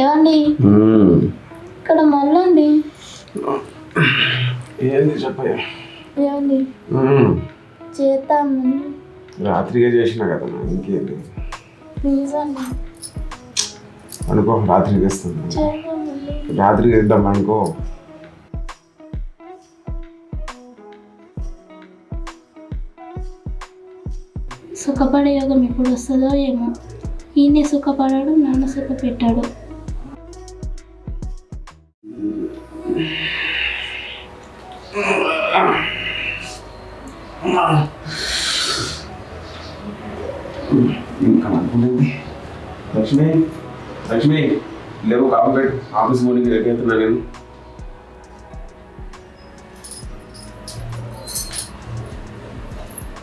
ఏమండి? ఇక్కడ మళ్ళండి. ఏంది చెప్పయ్యా? ఏమండి? రాత్రిగా చేసినా కదా ఇంకేంటి? ప్లీజ్ అండి అనుకో రాత్రికి ఇస్తుంది. చేద్దామండి. రాత్రికి ఇద్దాం అనుకో? సుఖపడే యోగం ఎప్పుడు వస్తుందో ఏమో. ఈయన సుఖపడాడు నాన్న సుఖ ఇంకా అనుకునేది లక్ష్మి లక్ష్మి లేవు కాపీ పెట్టు. ఆఫీస్ మార్నింగ్ రెడీ అవుతున్నా నేను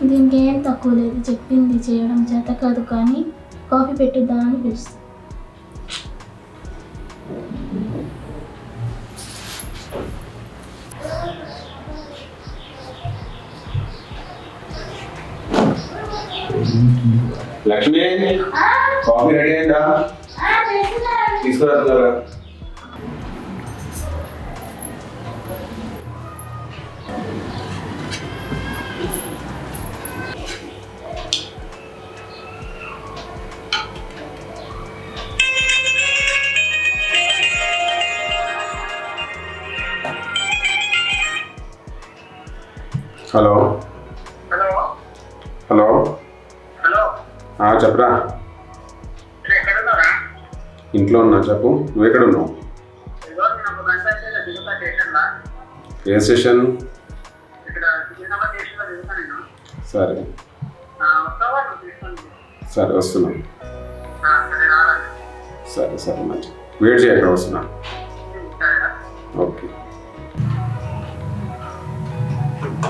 దీనికి ఏం తక్కువ లేదు. చెప్పింది చేయడం చేత కాదు కానీ కాఫీ పెట్టిద్దామని పిలుస్తుంది లక్ష్మి కాఫీ రెడీ అయిందా? తీసుకురాతున్నారా హలో హలో. చెప్పరా ఇంట్లో ఉన్నా చెప్పు. నువ్వు ఎక్కడ ఉన్నావు ఏ సరే. సరే వస్తున్నా. సరే సరే మంచి. వెయిట్ చేయ ఎక్కడ వస్తున్నా. ఓకే.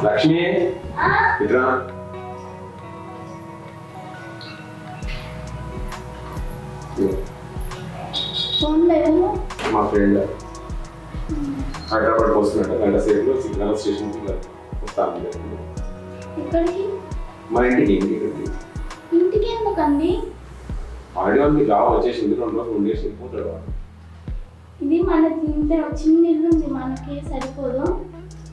లక్ష్మి ఇట్రా. మా ఫ్రెండ్ హైదరాబాద్ వస్తున్నట్టు గంట సేపులో సిగ్నల్ స్టేషన్కి వస్తాను ఇక్కడికి మా ఇంటికి ఇంటికి ఇంటికి ఎందుకండి ఆల్రెడీ వాళ్ళకి జాబ్ వచ్చేసింది రెండు రోజులు ఉండేసి వెళ్ళిపోతాడు వాడు. ఇది మన ఇంట్లో చిన్న ఇల్లు ఉంది మనకి సరిపోదు.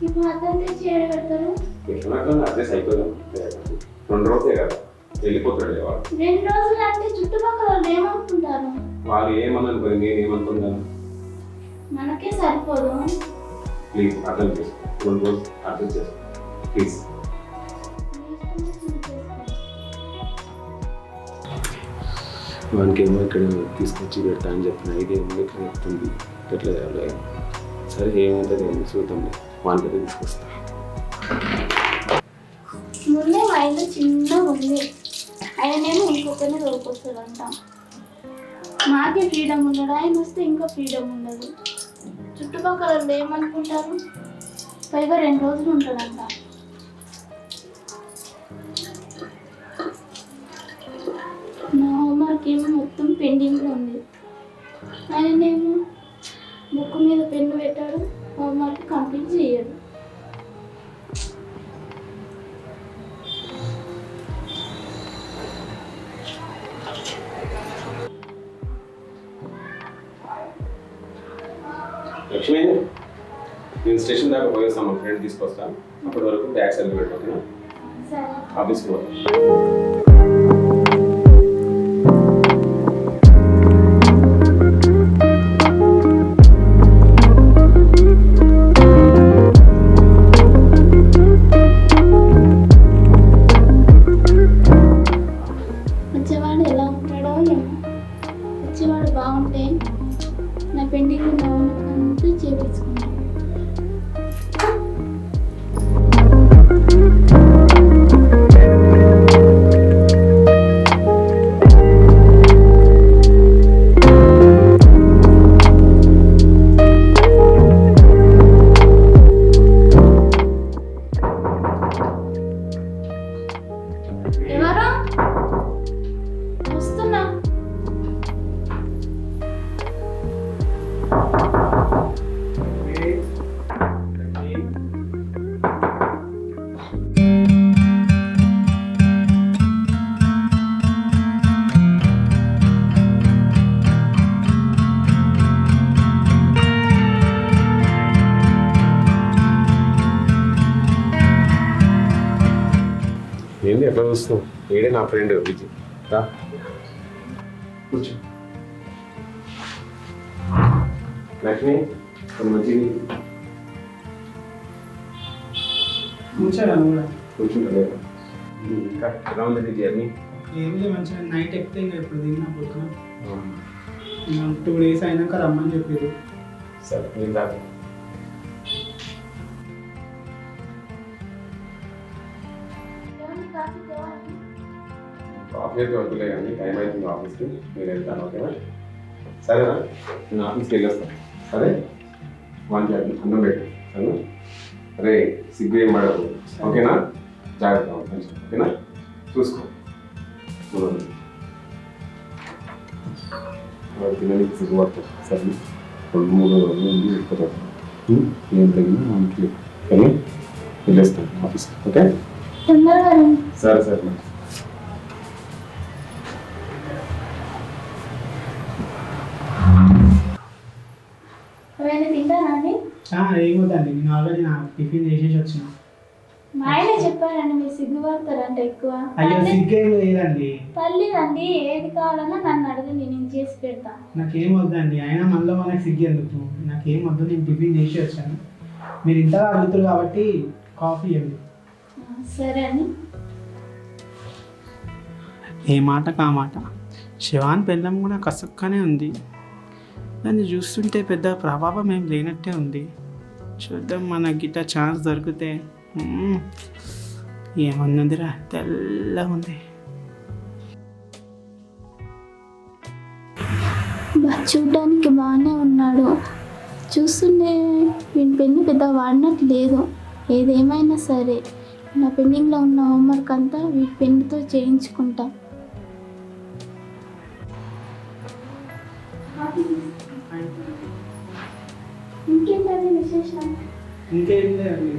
ఇప్పుడు అర్థం తెచ్చి పెడతారు ఎట్లా అడ్రస్ అయిపోదాం రెండు రోజులే కదా వెళ్ళిపోతాడు వాడు రెండు రోజులు అంటే చుట్టుపక్కల వాళ్ళు ఏమనుకుంటారు? వాళ్ళు ఏమనుకోని నేను ఏమనుకున్నాను మనకే సరిపోదు. ప్లీజ్ అర్థం చేసుకో. రెండు రోజులు అర్థం చేసుకో. ప్లీజ్. వానికి ఏమో ఇక్కడ తీసుకొచ్చి పెడతా అని చెప్పిన. ఇదేమో ఇట్లా చెప్తుంది. ఎట్లా చేయాలి సరే ఏమవుతుంది ఏమో చూద్దాం వానికి అయితే తీసుకొస్తా. ముందే మా ఇల్లు చిన్నగా ఉంది. ఆయనేమో ఇంకొకరిని తోకొస్తాడంట మాకే ఫ్రీడమ్ ఉండడు ఆయన వస్తే ఇంకా ఫ్రీడమ్ ఉండదు. చుట్టుపక్కల ఏమనుకుంటారు? పైగా రెండు రోజులు ఉంటుందంట. నా హోంవర్క్ ఏమో మొత్తం పెండింగ్లో ఉంది. ఆయనేమో బుక్ మీద పెన్ను పెట్టాడు హోంవర్క్ కంప్లీట్ చేయడు. స్టేషన్ దాకా పోయేస్తాను మా ఫ్రెండ్ తీసుకొస్తాను అప్పటి వరకు బ్యాగ్ సర్ది పెట్టాను సరే. ఆఫీస్కి పోతాను వచ్చేవాడు బాగుంటే నా పెండింగ్ అంతా చేపించుకున్నాను ఏంది ఎట్లా చూస్తావు ఏడే నా ఫ్రెండ్ విజయ్. రా. లక్ష్మి కొన్ని మంచి కూర్చోరా నువ్వు కూడా కూర్చుంటలేదు ఇంకా ఎలా ఉంది నీ జర్నీ ఏం లేదు మంచిగా నైట్ ఎక్కితే ఇంకా ఇప్పుడు తిన్నా పొద్దున. టూ డేస్ అయినాక రమ్మని చెప్పారు సరే అయితే వద్దులే కానీ టైం అవుతుంది ఆఫీస్కి నేను వెళ్తాను ఓకేనా? సరేనా? నేను ఆఫీస్కి వెళ్ళొస్తాను సరే? వాళ్ళకి అన్నం పెట్టు సరేనా? అరే సిగ్గు ఏం పడకు ఓకేనా? జాగ్రత్త ఓకేనా? చూసుకో. పిల్లలకి సిగ్గు సరే? రెండు మూడు రోజులు ఉంది వెళ్ళిపోతాడు ఉం? ఏం తగినా మనకి కానీ వెళ్ళేస్తాను ఆఫీస్కి ఓకే. సరే సరే. ఏమవుతుంది నేను ఆల్రెడీ నా టిఫిన్ చేసేసి వచ్చిన. మా ఆయన చెప్పారండి మీరు సిగ్గుపడతారంట ఎక్కువ. అయ్యో సిగ్గేం లేదండి. పర్లేదండి ఏది కావాలన్నా నన్ను అడగండి నేను చేసి పెడతా. నాకేం వద్దండి. అయినా మనలో మనకి సిగ్గు ఎందుకు? నాకేం వద్దు నేను టిఫిన్ చేసి వచ్చాను. మీరు ఇంతగా అడుగుతారు కాబట్టి కాఫీ ఇవ్వండి. సరే అండి. ఏ మాట కా మాట? శివాన్ పెళ్ళం కూడా కసక్కనే ఉంది. దాన్ని చూస్తుంటే పెద్ద ప్రభావం ఏం లేనట్టే ఉంది. చూద్దాం మన గిట్ట ఛాన్స్ దొరికితే. మ్మ్, ఏమన్నదిరా తెల్లగా ఉంది. చూడ్డానికి బాగానే ఉన్నాడు. చూస్తుంటే వీని పెన్ను పెద్ద వాడినట్టు లేదు. ఏదేమైనా సరే నా పెండింగ్లో ఉన్న హోంవర్క్ అంతా వీటి పెన్నుతో చేయించుకుంటా. ఇంకేంటది విశేషం ఇంకేం లేదండి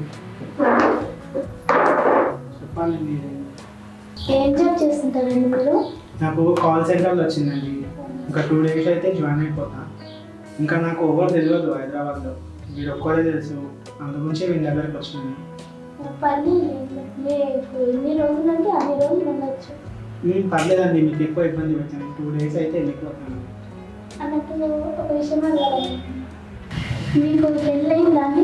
చెప్పాలండి ఏం జాబ్ చేస్తుంటారండి మీరు? నాకు కాల్ సెంటర్లో వచ్చిందండి. ఇంకా టూ డేస్ అయితే జాయిన్ అయిపోతా. ఇంకా నాకు ఎవరు తెలియదు హైదరాబాద్లో. మీరు ఒక్కరే తెలుసు. అందుగురించి వీళ్ళ దగ్గరికి నేను పర్లేదండి. మీకు ఎక్కువ ఇబ్బంది పెట్టాను టూ డేస్ అయితే వెళ్ళిపోతాను. అన్నట్టు ఒక విషయం మీకు పెళ్ళయిందా అండి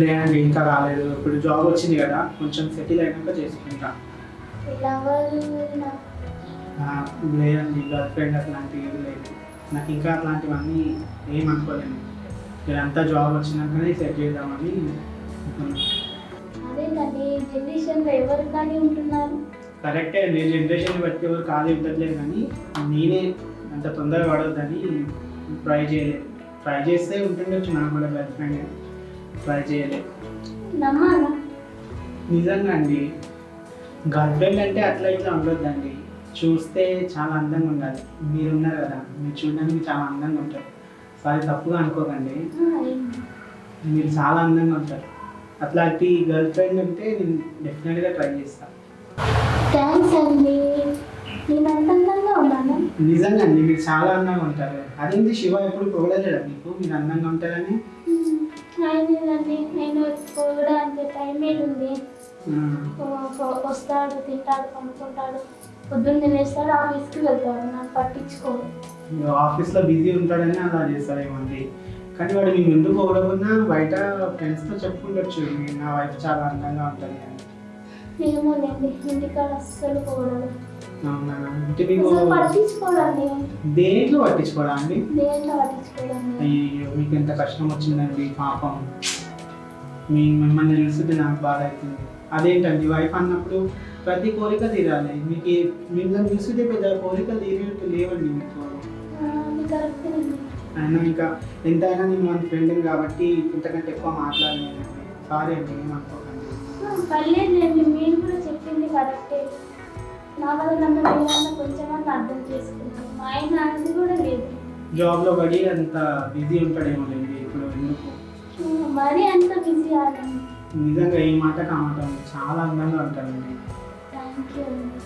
లేదండి ఇంకా రాలేదు. ఇప్పుడు జాబ్ వచ్చింది కదా కొంచెం సెటిల్ అయినాక చేసుకుంటా. లవర్ లేదండి గర్ల్ ఫ్రెండ్ అట్లాంటివి ఏం లేదు. నాకు ఇంకా అట్లాంటివన్నీ ఏం అనుకోలేను ఇదంతా జాబ్ వచ్చినాకనే సెట్ చేద్దామని అదేంటండి జనరేషన్లో ఎవరు కానీ ఉంటున్నారు? కరెక్టే అండి జనరేషన్ బట్టి ఎవరు ఖాళీ ఉండట్లేదు కానీ నేనే అంత తొందరగా పడొద్దని ట్రై చేయలేదు. ట్రై చేస్తే ఉంటుండొచ్చు నాకు కూడా గర్ల్ ఫ్రెండ్ ట్రై చేయలేదు నిజంగా అండి. గర్ల్ ఫ్రెండ్ అంటే అట్లా ఇట్లా ఉండొద్దండి. చూస్తే చాలా అందంగా ఉండాలి. మీరు ఉన్నారు కదా మీరు చూడడానికి చాలా అందంగా ఉంటారు. సో అది తప్పుగా అనుకోకండి? మీరు చాలా అందంగా ఉంటారు. అట్లాంటి గర్ల్ ఫ్రెండ్ ఉంటే నేను డెఫినెట్గా ట్రై చేస్తాను థ్యాంక్స్ అండి. నిజంగా అండి మీరు చాలా అందంగా ఉంటారు. అదేంటి శివ ఎప్పుడు పొగడలేదా మీకు? మీరు అందంగా ఉంటారని? నేను అంతే టైం ఉంది. వస్తాడు తింటాడు పనుకుంటాడు పొద్దున్న తినేస్తాడు ఆఫీస్కి వెళ్తాడు. నాకు పట్టించుకోడు. ఆఫీస్లో బిజీ ఉంటాడని అలా చేస్తారేమండి కానీ వాడు మీ ముందు పొగడకున్నా బయట ఫ్రెండ్స్తో చెప్పుకుండొచ్చు "మీ- నా వైఫ్ చాలా అందంగా ఉంటుంది అని. ఏమోలేండి ఇంటికాడ అస్సలు పోవడం అవునా? అంటే మీకు అసలు పట్టించుకోడండి దేంట్లో పట్టించుకోరా అండి? దేంట్లో పట్టించుకోడండి అయ్యో మీకు ఎంత కష్టం వచ్చిందండి పాపం. మీ మిమ్మల్ని చూస్తుంటే నాకు బాధ అవుతుంది అదేంటండి వైఫ్ అన్నప్పుడు ప్రతి కోరిక తీరాలి. మీకు మిమ్మల్ని చూస్తుంటే పెద్ద కోరికలు తీరేట్టు లేవండి మీకు. అయినా ఇంకా ఎంతైనా నేను మన ఫ్రెండ్ కాబట్టి ఇంతకంటే ఎక్కువ మాట్లాడలేనండి. సారీ అండి ఏమనుకోకండి పర్లేదులేండి మీరు కూడా చెప్పింది కరెక్టే. నా వల్ల నన్ను కొంచెమన్నా అర్థం చేసుకున్నాను. మా ఆయన అది కూడా లేదు. జాబ్లో పడి అంత బిజీ ఉంటాడేమో లేండి ఇప్పుడు ఎందుకు? మరీ అంత బిజీ నిజంగా ఈ మాట కామాట. చాలా అందంగా ఉంటాడండి థ్యాంక్ యూ అండి.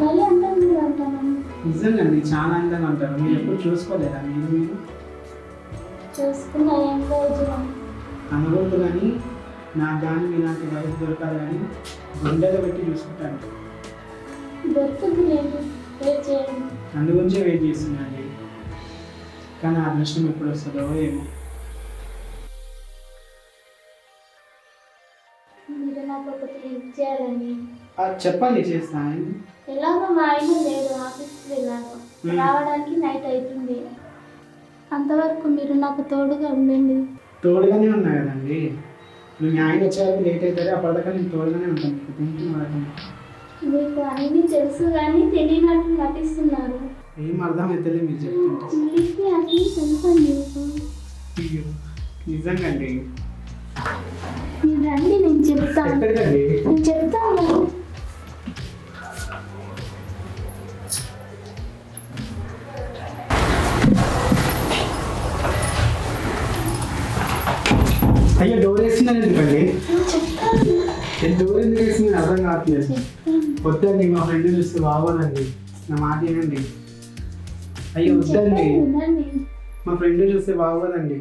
మరీ అంత మీరు అంటానండి నిజంగా అండి చాలా అందంగా ఉంటారు. మీరు ఎప్పుడు చూసుకోలేదా మీరు మీరు? చూసుకున్న ఏం కానీ నాకు కానీ మీలాంటి వైఫ్ దొరకాలని గుండెలో పెట్టి చూసుకుంటాను. దొరుకుతుంది లేదు. వెయిట్ చేయండి. అందు గురించే వెయిట్ చేస్తున్నాండి కానీ ఆ అదృష్టం ఎప్పుడు వస్తుందో ఏమో. మీరు నాకు ఒకటి హెల్ప్ చెప్పండి చేస్తాను ఎలాగో మా ఆయన లేడు ఆఫీస్కి Hmm. రావడానికి నైట్ అవుతుంది అంతవరకు మీరు నాకు తోడుగా ఉండండి. తోడుగానే ఉన్నా కదండి. మీ ఆయన వచ్చేవరకు లేట్ అవుతుంది అప్పటిదాకా నేను తోడుగానే ఉంటాను. మీకు అన్నీ తెలుసు కానీ తెలియనట్టు నటిస్తున్నారు. ఏం అర్థమైతే మీరు చెప్తుంటే. చిల్లికి అన్నీ తెలుసా మీకు. అయ్యో, నిజంగా అండి మీరు రండి నేను చెప్తాను. ఎక్కడికండి? నేను చెప్తాను. అయ్యో డోర్ వేసిందని ఎందుకండి? నేను చెప్తాను. నేను డోర్ ఎందుకు వేసింది అర్థం కావట్లేదు. వద్దండి మా ఫ్రెండ్ చూస్తే బాగోదండి. నా మాట వినండి. అయ్యో వద్దండి. మా ఫ్రెండ్ చూస్తే బాగోదండి.